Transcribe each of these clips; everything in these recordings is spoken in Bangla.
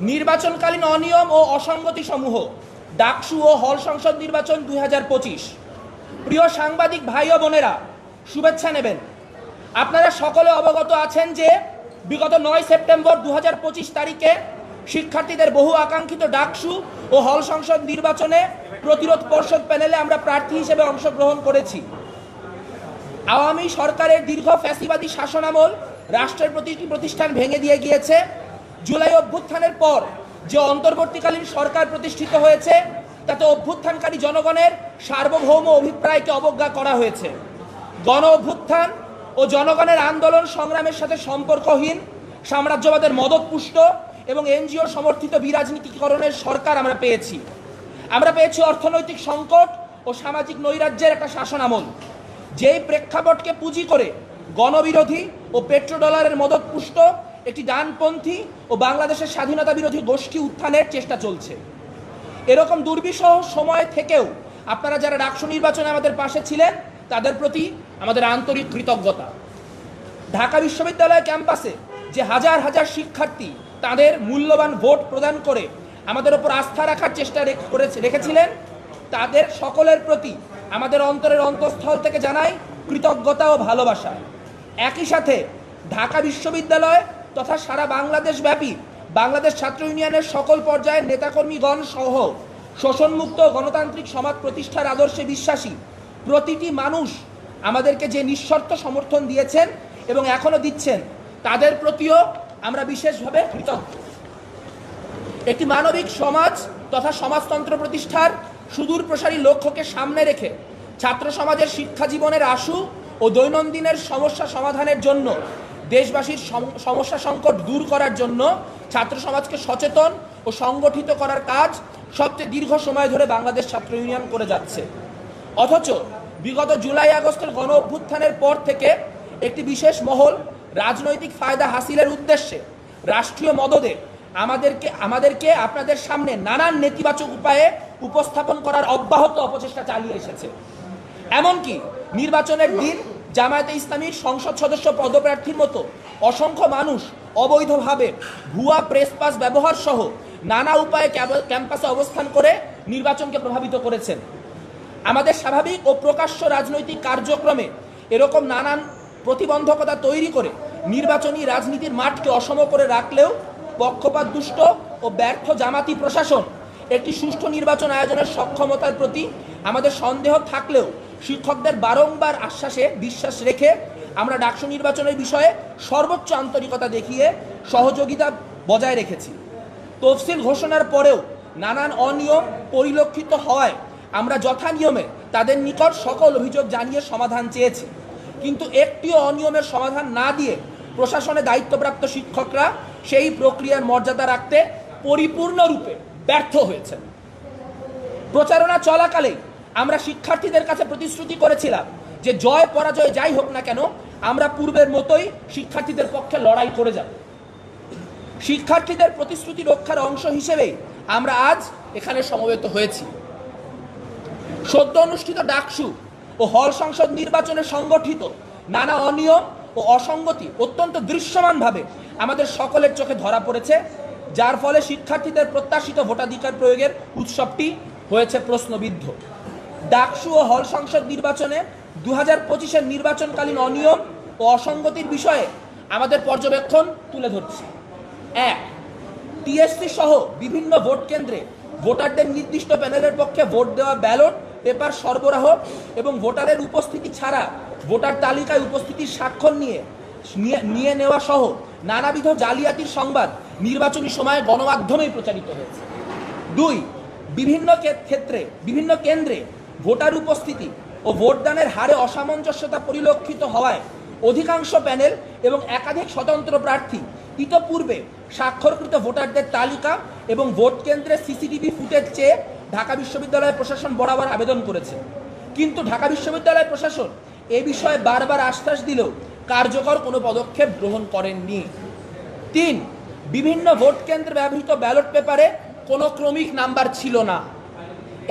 নির্বাচনকালীন অনিয়ম ও অসঙ্গতি সমূহ, ডাকসু ও হল সংসদ নির্বাচন দুই হাজার পঁচিশ। প্রিয় সাংবাদিক ভাই ও বোনেরা, শুভেচ্ছা নেবেন। আপনারা সকলে অবগত আছেন যে, বিগত নয় সেপ্টেম্বর দু হাজার পঁচিশ তারিখে শিক্ষার্থীদের বহু আকাঙ্ক্ষিত ডাকসু ও হল সংসদ নির্বাচনে প্রতিরোধ পর্ষদ প্যানেলে আমরা প্রার্থী হিসেবে অংশগ্রহণ করেছি। আওয়ামী সরকারের দীর্ঘ ফ্যাসিবাদী শাসনামল রাষ্ট্রের প্রতিটি প্রতিষ্ঠান ভেঙে দিয়ে গিয়েছে। জুলাই অভ্যুত্থানের পর যে অন্তর্বর্তীকালীন সরকার প্রতিষ্ঠিত হয়েছে, তাতে অভ্যুত্থানকারী জনগণের সার্বভৌম অভিপ্রায়কে অবজ্ঞা করা হয়েছে। গণ অভ্যুত্থান ও জনগণের আন্দোলন সংগ্রামের সাথে সম্পর্কহীন, সাম্রাজ্যবাদের মদতপুষ্ট এবং এনজিও সমর্থিত বিরাজনীতিকরণের সরকার আমরা পেয়েছি। আমরা পেয়েছি অর্থনৈতিক সংকট ও সামাজিক নৈরাজ্যের একটা শাসনামল যেই প্রেক্ষাপটকে পুঁজি করে গণবিরোধী ও পেট্রোডলারের মদতপুষ্ট একটি ডানপন্থী ও বাংলাদেশের স্বাধীনতা বিরোধী গোষ্ঠী উত্থানের চেষ্টা চলছে। এরকম দুর্বিষহ সময় থেকেও আপনারা যারা ডাকসু নির্বাচনে আমাদের পাশে ছিলেন, তাদের প্রতি আমাদের আন্তরিক কৃতজ্ঞতা। ঢাকা বিশ্ববিদ্যালয় ক্যাম্পাসে যে হাজার হাজার শিক্ষার্থী তাদের মূল্যবান ভোট প্রদান করে আমাদের ওপর আস্থা রাখার চেষ্টা করেছে রেখেছিলেন, তাদের সকলের প্রতি আমাদের অন্তরের অন্তঃস্থল থেকে জানাই কৃতজ্ঞতা ও ভালোবাসা। একই সাথে ঢাকা বিশ্ববিদ্যালয় তথা সারা বাংলাদেশ ব্যাপী বাংলাদেশ ছাত্র ইউনিয়নের সকল পর্যায়ের নেতাকর্মীগণ সহ শোষণমুক্ত গণতান্ত্রিক সমাজ প্রতিষ্ঠার আদর্শে বিশ্বাসী প্রতিটি মানুষ আমাদেরকে যে নিঃশর্ত সমর্থন দিয়েছেন এবং এখনও দিচ্ছেন, তাদের প্রতিও আমরা বিশেষভাবে কৃতজ্ঞ। একটি মানবিক সমাজ তথা সমাজতন্ত্র প্রতিষ্ঠার সুদূর প্রসারী লক্ষ্যকে সামনে রেখে ছাত্র সমাজের শিক্ষা জীবনের আশু ও দৈনন্দিনের সমস্যা সমাধানের জন্য দেশবাসীর সমস্যা সংকট দূর করার জন্য ছাত্র সমাজকে সচেতন ও সংগঠিত করার কাজ সবচেয়ে দীর্ঘ সময় ধরে বাংলাদেশ ছাত্র ইউনিয়ন করে যাচ্ছে। অথচ বিগত জুলাই আগস্টের গণ অভ্যুত্থানের পর থেকে একটি বিশেষ মহল রাজনৈতিক ফায়দা হাসিলের উদ্দেশ্যে রাষ্ট্রীয় মদদে আমাদেরকে আমাদেরকে আপনাদের সামনে নানান নেতিবাচক উপায়ে উপস্থাপন করার অব্যাহত অপচেষ্টা চালিয়ে এসেছে। এমনকি নির্বাচনের দিন জামায়াতে ইসলামীর সংসদ সদস্য পদপ্রার্থীর মতো অসংখ্য মানুষ অবৈধভাবে ভুয়া প্রেস পাস ব্যবহার সহ নানা উপায়ে ক্যাম্পাসে অবস্থান করে নির্বাচনকে প্রভাবিত করেছেন। আমাদের স্বাভাবিক ও প্রকাশ্য রাজনৈতিক কার্যক্রমে এরকম নানান প্রতিবন্ধকতা তৈরি করে নির্বাচনী রাজনীতির মাঠকে অসম করে রাখলেও পক্ষপাত দুষ্ট ও ব্যর্থ জামাতি প্রশাসন একটি সুষ্ঠু নির্বাচন আয়োজনের সক্ষমতার প্রতি আমাদের সন্দেহ থাকলেও শিক্ষকদের বারংবার আশ্বাসে বিশ্বাস রেখে আমরা ডাকসু নির্বাচনের বিষয়ে সর্বোচ্চ আন্তরিকতা দেখিয়ে সহযোগিতা বজায় রেখেছি। তফসিল ঘোষণার পরেও নানান অনিয়ম পরিলক্ষিত হওয়ায় আমরা যথা নিয়মে তাদের নিকট সকল অভিযোগ জানিয়ে সমাধান চেয়েছি। কিন্তু একটিও অনিয়মের সমাধান না দিয়ে প্রশাসনে দায়িত্বপ্রাপ্ত শিক্ষকরা সেই প্রক্রিয়ার মর্যাদা রাখতে পরিপূর্ণরূপে ব্যর্থ হয়েছেন। প্রচারণা চলাকালেই আমরা শিক্ষার্থীদের কাছে প্রতিশ্রুতি করেছিলাম যে জয়, পরাজয় যাই হোক না কেন, আমরা পূর্বের মতোই শিক্ষার্থীদের পক্ষে লড়াই করে যাব। শিক্ষার্থীদের প্রতিশ্রুতি রক্ষার অংশ হিসেবেই আমরা আজ এখানে সমবেত হয়েছি। সদ্য অনুষ্ঠিত ডাকসু ও হল সংসদ নির্বাচনে সংগঠিত নানা অনিয়ম ও অসঙ্গতি অত্যন্ত দৃশ্যমানভাবে আমাদের সকলের চোখে ধরা পড়েছে, যার ফলে শিক্ষার্থীদের প্রত্যাশিত ভোটাধিকার প্রয়োগের উৎসবটি হয়েছে প্রশ্নবিদ্ধ। ডাকসু ও হল সংসদ নির্বাচনে দু হাজার পঁচিশের নির্বাচনকালীন অনিয়ম ও অসঙ্গতির বিষয়ে আমাদের পর্যবেক্ষণ তুলে ধরছি। এক টিএসসি সহ বিভিন্ন ভোট কেন্দ্রে ভোটারদের নির্দিষ্ট প্যানেলের পক্ষে ভোট দেওয়া ব্যালট, পেপার সরবরাহ এবং ভোটারের উপস্থিতি ছাড়া ভোটার তালিকায় উপস্থিতির স্বাক্ষর নিয়ে, নিয়ে- নেওয়া সহ নানাবিধ জালিয়াতির সংবাদ নির্বাচনী সময়ে গণমাধ্যমেই প্রচারিত হয়েছে। দুই, বিভিন্ন ক্ষেত্রে, বিভিন্ন কেন্দ্রে ভোটার উপস্থিতি ও ভোটদানের হারে অসামঞ্জস্যতা পরিলক্ষিত হওয়ায় অধিকাংশ প্যানেল এবং একাধিক স্বতন্ত্র প্রার্থী ইতপূর্বে স্বাক্ষরকৃত ভোটারদের তালিকা এবং ভোট কেন্দ্রের সিসিটিভি ফুটেজ চেয়ে ঢাকা বিশ্ববিদ্যালয় প্রশাসন বরাবর আবেদন করেছে। কিন্তু ঢাকা বিশ্ববিদ্যালয় প্রশাসন এ বিষয়ে বারবার আশ্বাস দিলেও কার্যকর কোনো পদক্ষেপ গ্রহণ করেননি। তিন, বিভিন্ন ভোট কেন্দ্রে ব্যবহৃত ব্যালট পেপারে কোনো ক্রমিক নাম্বার ছিল না।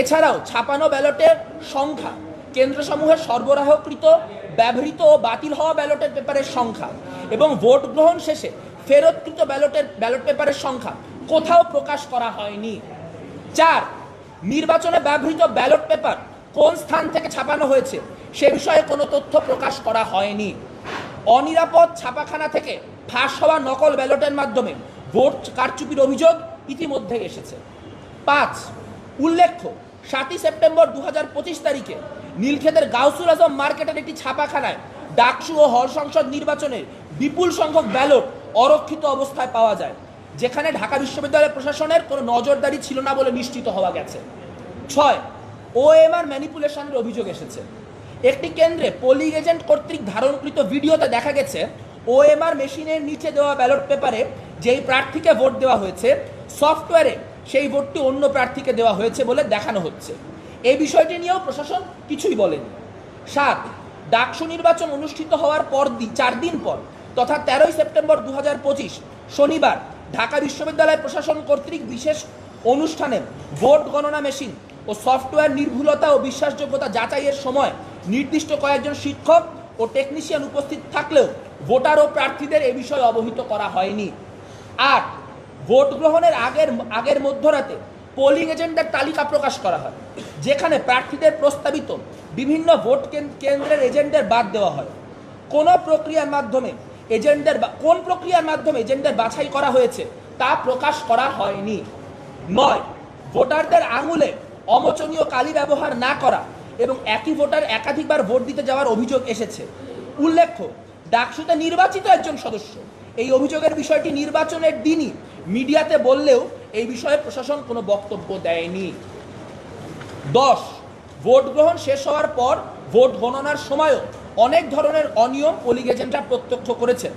এছাড়াও ছাপানো ব্যালটের সংখ্যা কেন্দ্রসমূহের সরবরাহকৃত, ব্যবহৃত ও বাতিল হওয়া ব্যালটের পেপারের সংখ্যা এবং ভোট গ্রহণ শেষে ফেরতকৃত ব্যালটের, ব্যালট পেপারের সংখ্যা কোথাও প্রকাশ করা হয়নি। চার, নির্বাচনে ব্যবহৃত ব্যালট পেপার কোন স্থান থেকে ছাপানো হয়েছে সে বিষয়ে কোনো তথ্য প্রকাশ করা হয়নি। অনিরাপদ ছাপাখানা থেকে ফাঁস হওয়া নকল ব্যালটের মাধ্যমে ভোট কারচুপির অভিযোগ ইতিমধ্যে এসেছে। পাঁচ উল্লেখ্য, সাতই সেপ্টেম্বর দু হাজার পঁচিশ তারিখে নীলক্ষেতের গাউসুল আজম মার্কেটের একটি ছাপাখানায় ডাকসু ও হল সংসদ নির্বাচনের বিপুল সংখ্যক ব্যালট অরক্ষিত অবস্থায় পাওয়া যায়, যেখানে ঢাকা বিশ্ববিদ্যালয় প্রশাসনের কোনো নজরদারি ছিল না বলে নিশ্চিত হওয়া গেছে। ছয়, ওএমআর ম্যানিপুলেশনের অভিযোগ এসেছে। একটি কেন্দ্রে পোলিং এজেন্ট কর্তৃক ধারণকৃত ভিডিওতে দেখা গেছে, ওএমআর মেশিনের নিচে দেওয়া ব্যালট পেপারে যেই প্রার্থীকে ভোট দেওয়া হয়েছে, সফটওয়্যারে সেই ভোটটি অন্য প্রার্থীকে দেওয়া হয়েছে বলে দেখানো হচ্ছে। এই বিষয়টি নিয়েও প্রশাসন কিছুই বলেনি। সাত, ডাকসু নির্বাচন অনুষ্ঠিত হওয়ার পর চার দিন পর, তথা তেরোই সেপ্টেম্বর দু হাজার পঁচিশ, শনিবার ঢাকা বিশ্ববিদ্যালয় প্রশাসন কর্তৃক বিশেষ অনুষ্ঠানে ভোট গণনা মেশিন ও সফটওয়্যার নির্ভুলতা ও বিশ্বাসযোগ্যতা যাচাইয়ের সময় নির্দিষ্ট কয়েকজন শিক্ষক ও টেকনিশিয়ান উপস্থিত থাকলেও ভোটার ও প্রার্থীদের এ বিষয়ে অবহিত করা হয়নি। আট ভোট গ্রহণের আগের আগের মধ্যরাতে পোলিং এজেন্টদের তালিকা প্রকাশ করা হয়, যেখানে প্রার্থীদের প্রস্তাবিত বিভিন্ন ভোট কেন- কেন্দ্রের এজেন্টদের বাদ দেওয়া হয়। কোন প্রক্রিয়ার মাধ্যমে এজেন্টদের কোন প্রক্রিয়ার মাধ্যমে এজেন্টদের বাছাই করা হয়েছে তা প্রকাশ করা হয়নি। নয়, ভোটারদের আঙুলে অমোচনীয় কালি ব্যবহার না করা এবং একই ভোটার একাধিকবার ভোট দিতে যাওয়ার অভিযোগ এসেছে। উল্লেখ্য, ডাকসুতে নির্বাচিত একজন সদস্য, এই অভিযোগের বিষয়টি নির্বাচনের দিনই মিডিয়াতে বললেও এই বিষয়ে প্রশাসন কোনো বক্তব্য দেয়নি। দশ, ভোট গ্রহণ শেষ হওয়ার পর ভোট গণনার সময়ও অনেক ধরনের অনিয়ম পোলিং এজেন্টরা প্রত্যক্ষ করেছে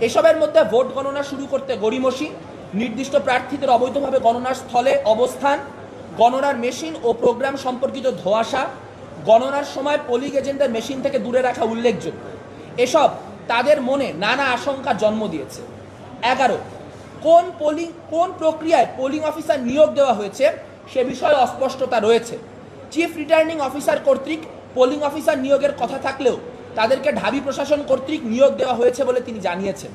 এসবের মধ্যে ভোট গণনা শুরু করতে গড়িমসি, নির্দিষ্ট প্রার্থীদের অবৈধভাবে গণনার স্থলে অবস্থান, গণনার মেশিন ও প্রোগ্রাম সম্পর্কিত ধোঁয়াশা, গণনার সময় পোলিং এজেন্টদের মেশিন থেকে দূরে রাখা উল্লেখযোগ্য। এসব তাদের মনে নানা আশঙ্কা জন্ম দিয়েছে। এগারো কোন পোলিং কোন প্রক্রিয়ায় পোলিং অফিসার নিয়োগ দেওয়া হয়েছে, সে বিষয়ে অস্পষ্টতা রয়েছে। চিফ রিটার্নিং অফিসার কর্তৃক পোলিং অফিসার নিয়োগের কথা থাকলেও তাদেরকে ঢাবি প্রশাসন কর্তৃক নিয়োগ দেওয়া হয়েছে বলে তিনি জানিয়েছেন।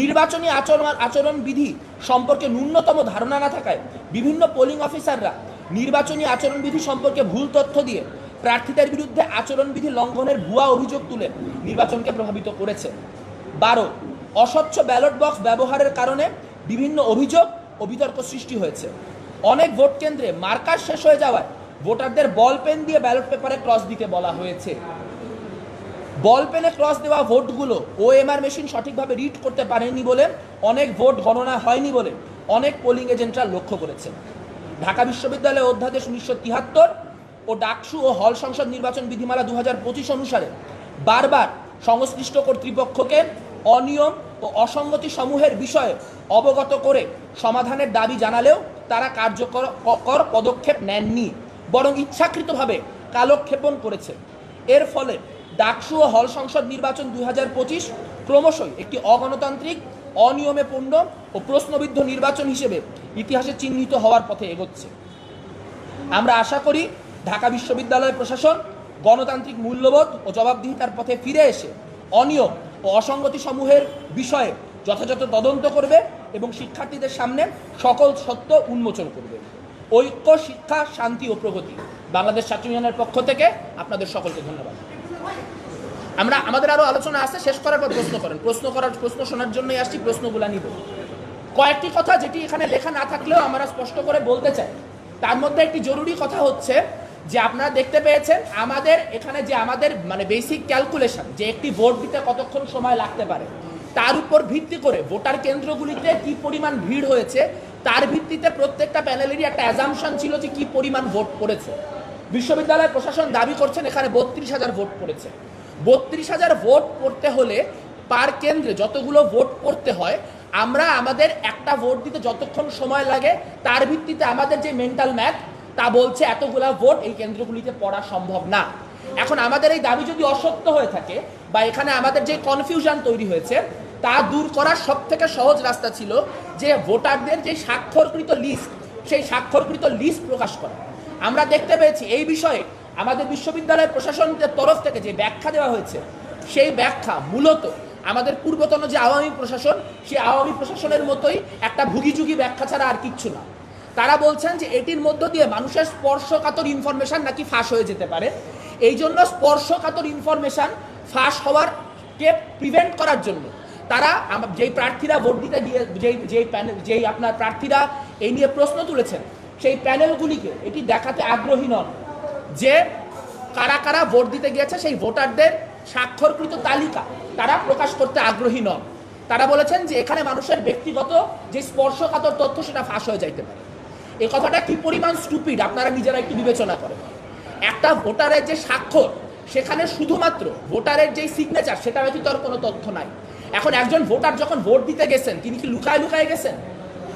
নির্বাচনী আচরণ আচরণ বিধি সম্পর্কে ন্যূনতম ধারণা না থাকায় বিভিন্ন পোলিং অফিসাররা নির্বাচনী আচরণ বিধি সম্পর্কে ভুল তথ্য দিয়ে প্রার্থীদের বিরুদ্ধে আচরণবিধি লঙ্ঘনের ভুয়া অভিযোগ তুলে নির্বাচনকে প্রভাবিত করেছে। বারো, অস্বচ্ছ ব্যালট বক্স ব্যবহারের কারণে বিভিন্ন অভিযোগ ও বিতর্ক সৃষ্টি হয়েছে। অনেক ভোট কেন্দ্রে মার্কার শেষ হয়ে যাওয়ায় ভোটারদের বল পেন দিয়ে ব্যালট পেপারে ক্রস দিতে বলা হয়েছে। বল পেনে ক্রস দেওয়া ভোটগুলো ওএমআর মেশিন সঠিকভাবে রিড করতে পারেনি বলে অনেক ভোট গণনা হয়নি বলে অনেক পোলিং এজেন্টরা লক্ষ্য করেছেন। ঢাকা বিশ্ববিদ্যালয় অধ্যাদেশ উনিশশো তিয়াত্তর ও ডাকসু ও হল সংসদ নির্বাচন বিধিমালা দু হাজার পঁচিশ অনুসারে বারবার সংশ্লিষ্ট কর্তৃপক্ষকে অনিয়ম ও অসঙ্গতি সমূহের বিষয়ে অবগত করে সমাধানের দাবি জানালেও তারা কার্যকর কর পদক্ষেপ নেননি, বরং ইচ্ছাকৃতভাবে কালক্ষেপণ করেছে। এর ফলে ডাকসু ও হল সংসদ নির্বাচন দুই ক্রমশই একটি অগণতান্ত্রিক অনিয়মে পূর্ণ ও প্রশ্নবিদ্ধ নির্বাচন হিসেবে ইতিহাসে চিহ্নিত হওয়ার পথে এগোচ্ছে। আমরা আশা করি ঢাকা বিশ্ববিদ্যালয় প্রশাসন গণতান্ত্রিক মূল্যবোধ ও জবাবদিহিতার পথে ফিরে এসে অনিয়ম অসঙ্গতি সমূহের বিষয়ে যথাযথ তদন্ত করবে এবং শিক্ষার্থীদের সামনে সকল সত্য উন্মোচন করবে। ঐক্য, শিক্ষা, শান্তি ও প্রগতি। বাংলাদেশ ছাত্র ইউনিয়নের পক্ষ থেকে আপনাদের সকলকে ধন্যবাদ। আমরা, আমাদের আরও আলোচনা আছে, শেষ করার পর প্রশ্ন করেন। প্রশ্ন করার, প্রশ্ন শোনার জন্যই আসছি, প্রশ্নগুলা নিব। কয়েকটি কথা যেটি এখানে লেখা না থাকলেও আমরা স্পষ্ট করে বলতে চাই। তার মধ্যে একটি জরুরি কথা হচ্ছে যে আপনারা দেখতে পেয়েছেন, আমাদের এখানে যে আমাদের মানে বেসিক ক্যালকুলেশন যে একটি ভোট দিতে কতক্ষণ সময় লাগতে পারে, তার উপর ভিত্তি করে ভোটার কেন্দ্রগুলিতে কি পরিমাণ ভিড় হয়েছে, তার ভিত্তিতে প্রত্যেকটা প্যানেলেরই একটা অ্যাজামশন ছিল যে কি পরিমাণ ভোট পড়েছে। বিশ্ববিদ্যালয় প্রশাসন দাবি করছেন, এখানে বত্রিশ হাজার ভোট পড়েছে। বত্রিশ হাজার ভোট পড়তে হলে পার কেন্দ্রে যতগুলো ভোট পড়তে হয়, আমরা আমাদের একটা ভোট দিতে যতক্ষণ সময় লাগে, তার ভিত্তিতে আমাদের যে মেন্টাল ম্যাথ তা বলছে এতগুলা ভোট এই কেন্দ্রগুলিতে পড়া সম্ভব না। এখন আমাদের এই দাবি যদি অসত্য হয়ে থাকে বা এখানে আমাদের যে কনফিউশন তৈরি হয়েছে, তা দূর করার সব থেকে সহজ রাস্তা ছিল যে ভোটারদের যে স্বাক্ষরকৃত লিস্ট সেই স্বাক্ষরকৃত লিস্ট প্রকাশ করা। আমরা দেখতে পেয়েছি এই বিষয়ে আমাদের বিশ্ববিদ্যালয় প্রশাসনের তরফ থেকে যে ব্যাখ্যা দেওয়া হয়েছে, সেই ব্যাখ্যা মূলত আমাদের পূর্বতন যে আওয়ামী প্রশাসন, সেই আওয়ামী প্রশাসনের মতোই একটা ভুগিযুগি ব্যাখ্যা ছাড়া আর কিচ্ছু না। তারা বলছেন যে এটির মধ্য দিয়ে মানুষের স্পর্শকাতর ইনফরমেশন নাকি ফাঁস হয়ে যেতে পারে। এই জন্য স্পর্শকাতর ইনফরমেশন ফাঁস হওয়ার কে প্রিভেন্ট করার জন্য তারা যেই প্রার্থীরা ভোট দিতে গিয়ে, যেই যেই প্যানেল যেই আপনার প্রার্থীরা এই নিয়ে প্রশ্ন তুলেছেন, সেই প্যানেলগুলিকে এটি দেখাতে আগ্রহী নন যে কারা কারা ভোট দিতে গিয়েছে, সেই ভোটারদের স্বাক্ষরকৃত তালিকা তারা প্রকাশ করতে আগ্রহী নন। তারা বলেছেন যে এখানে মানুষের ব্যক্তিগত যে স্পর্শকাতর তথ্য সেটা ফাঁস হয়ে যাইতে পারে। এই কথাটা কি পরিমাণ স্টুপিড আপনারা নিজেরা একটু বিবেচনা করেন। একটা ভোটারের যে স্বাক্ষর, সেখানে শুধুমাত্র ভোটারের যে সিগনেচার সেটা ব্যতীত আর কোনো তথ্য নাই। এখন একজন ভোটার যখন ভোট দিতে গেছেন, তিনি কি লুকায় লুকায় গেছেন?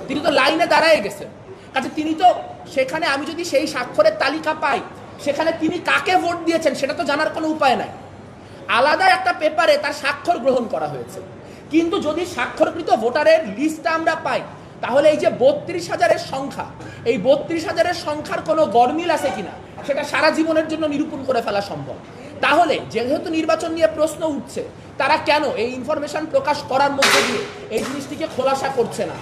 তিনি তো লাইনে দাঁড়ায় গেছেন। কাজে তিনি তো সেখানে আমি যদি সেই স্বাক্ষরের তালিকা পাই, সেখানে তিনি কাকে ভোট দিয়েছেন, সেটা তো জানার কোনো উপায় নাই। আলাদা একটা পেপারে তার স্বাক্ষর গ্রহণ করা হয়েছে। কিন্তু যদি স্বাক্ষরকৃত ভোটারের লিস্টটা আমরা পাই তাহলে এই যে বত্রিশ হাজারের সংখ্যা, এই বত্রিশ হাজারের সংখ্যার কোনো গরমিল আছে কিনা? সেটা সারা জীবনের জন্য নিরূপণ করে ফেলা সম্ভব। তাহলে যেহেতু নির্বাচন নিয়ে প্রশ্ন উঠছে, তারা কেন এই ইনফরমেশন প্রকাশ করার মধ্যে দিয়ে এই জিনিসটিকে খোলাসা করছে না?